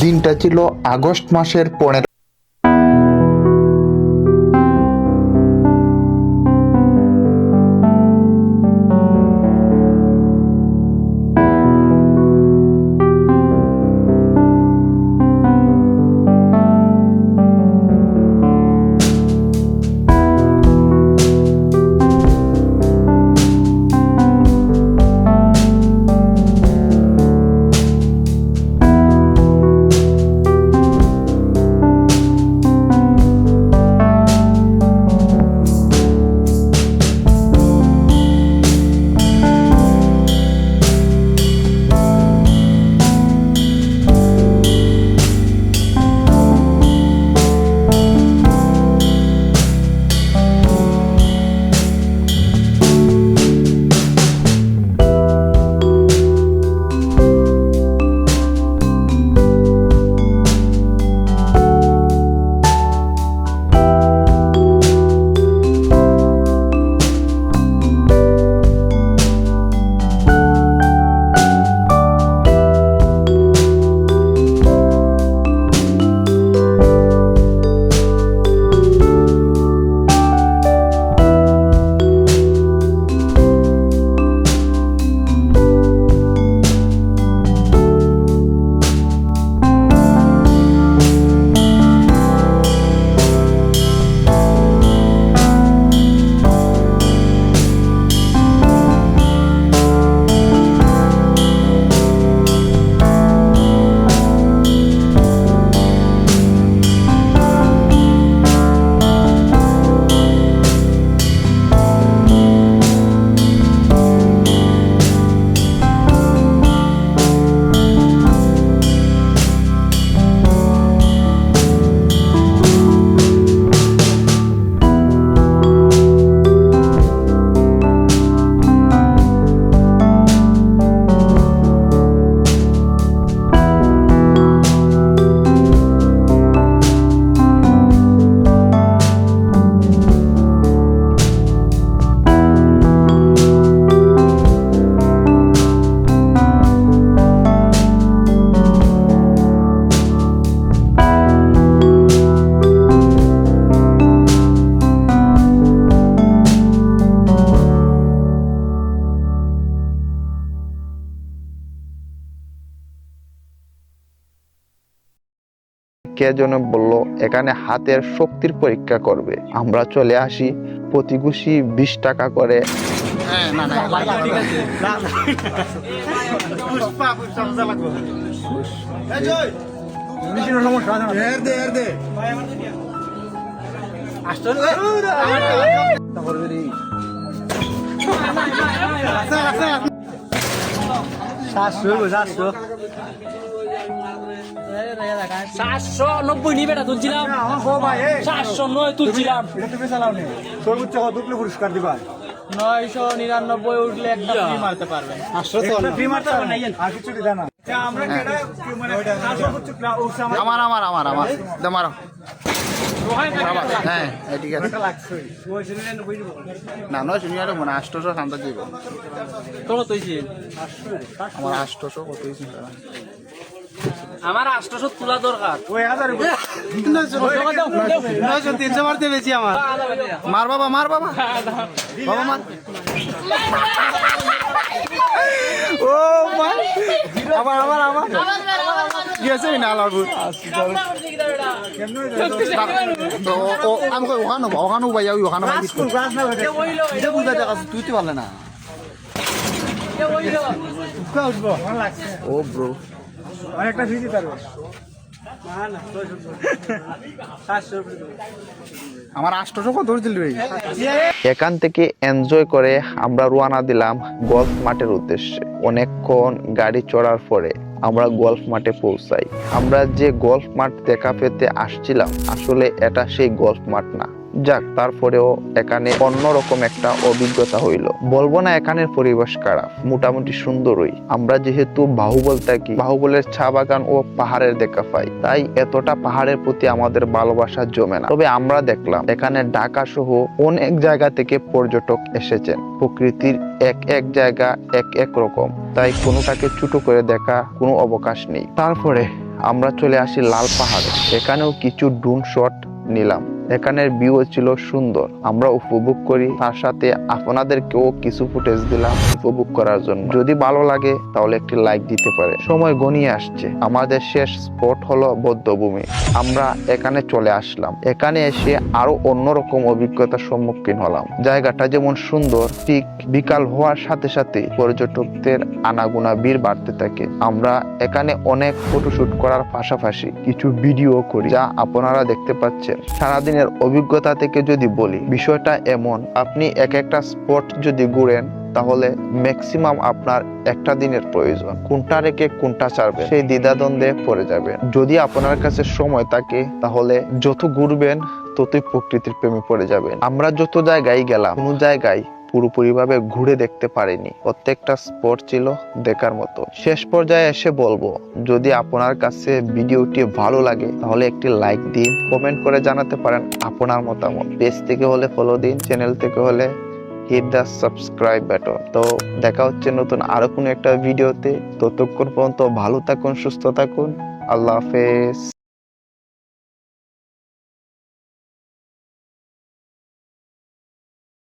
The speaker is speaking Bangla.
দিনটা ছিল আগস্ট মাসের পনেরো কে যেন বলল, এখানে হাতের শক্তির পরীক্ষা করবে। আমরা চলে আসি প্রতি ঘুষি বিশ টাকা করে। সাতশো। নব্বই নিবে না তুলছিলাম। সাতশো নয় তুলছিলাম। সর্বোচ্চ দুটো পুরস্কার দিবা। নয়শো নিরানব্বই উঠলে একটা ফ্রি মারতে পারবেন। ফ্রি মারতে হবে না আর কিছু দিতা না। আমরা কেডা কি মানে আমার। আমার আমার আমার তোমার হ্যাঁ ঠিক আছে। না নয় শুনিয়া মনে আষ্টশো শান্তা দিব। তোর তৈছি আমার আষ্টশো কত আমার আষ্টশো তোলা দরকার। ওই হাজার নয়শো তিনশো মারতে বেশি আমার। মার বাবা মার বাবা। বাবা মার। ও ভাই আবার আবার আবার। কি না লাগু তো ও আমাকে ওখানে ওখানে ভাই যাবি ওখানে ভাই ক্লাস না তুই তো পারলে ও ব্রো অনেকটা আমার আষ্টশো কত এখান থেকে এনজয় করে আমরা রওনা দিলাম গলফ মাঠের উদ্দেশ্যে। অনেকক্ষণ গাড়ি চড়ার পরে আমরা গল্ফ মাঠে পৌঁছাই। আমরা যে গল্ফ মাঠ দেখা পেতে আসছিলাম আসলে এটা সেই গল্ফ মাঠ না। যাক, তারপরেও এখানে অন্যরকম একটা অভিজ্ঞতা হইল। বলব না এখানের পরিবেশ খারাপ, মোটামুটি সুন্দরই। আমরা যেহেতু বাহুবল থাকি, বাহুবলের চা বাগান ও পাহাড়ের দেখা পাই, তাই এতটা পাহাড়ের প্রতি আমাদের ভালোবাসা জমে না। তবে আমরা দেখলাম, এখানে ঢাকা সহ অনেক জায়গা থেকে পর্যটক এসেছেন। প্রকৃতির এক এক জায়গা এক এক রকম, তাই কোনোটাকে ছোট করে দেখা কোনো অবকাশ নেই। তারপরে আমরা চলে আসি লাল পাহাড়ে। এখানেও কিছু ড্রোন শট নিলাম। এখানের ভিউ ছিল সুন্দর। আমরা উপভোগ করি, তার সাথে আপনাদেরকেও কিছু ফুটেজ দিলাম উপভোগ করার জন্য। যদি ভালো লাগে, তাহলে একটি লাইক দিতে পারে। সময় গনিয়ে আসছে। আমাদের শেষ স্পট হলো বৌদ্ধভূমি আমরা এখানে চলে আসলাম। এখানে এসে আরও অন্যরকম অভিজ্ঞতার সম্মুখীন হলাম। জায়গাটা যেমন সুন্দর, ঠিক বিকাল হওয়ার সাথে সাথে পর্যটকদের আনাগোনা ভিড় বাড়তে থাকে। আমরা এখানে অনেক ফটোশুট করার পাশাপাশি কিছু ভিডিও করি, যা আপনারা দেখতে পাচ্ছেন। সারাদিনের অভিজ্ঞতা থেকে যদি বলি, বিষয়টা এমন, আপনি এক একটা স্পট যদি ঘুরেন, তাহলে ম্যাক্সিমাম আপনার একটা দিনের প্রয়োজন। কোনটা রেখে কোনটা ছাড়বে সেই দ্বিধাদ্বন্দ্বে পড়ে যাবে যদি আপনার কাছে সময় থাকে, তাহলে যত ঘুরবেন, ততই প্রকৃতির প্রেমে পড়ে যাবেন। আমরা যত জায়গায় গেলাম, কোনো জায়গায় পুরোপুরিভাবে ঘুরে দেখতে পারিনি। প্রত্যেকটা স্পট ছিল দেখার মতো। শেষ পর্যায়ে এসে বলব, যদি আপনার কাছে ভিডিওটি ভালো লাগে, তাহলে একটি লাইক দিন কমেন্ট করে জানাতে পারেন আপনার মতামত। পেজ থেকে হলে ফলো দিন চ্যানেল থেকে হলে হিট দ্য সাবস্ক্রাইব বাটন তো দেখা হচ্ছে নতুন আরও কোনো একটা ভিডিওতে ততক্ষণ পর্যন্ত ভালো থাকুন, সুস্থ থাকুন। আল্লাহ হাফেজ।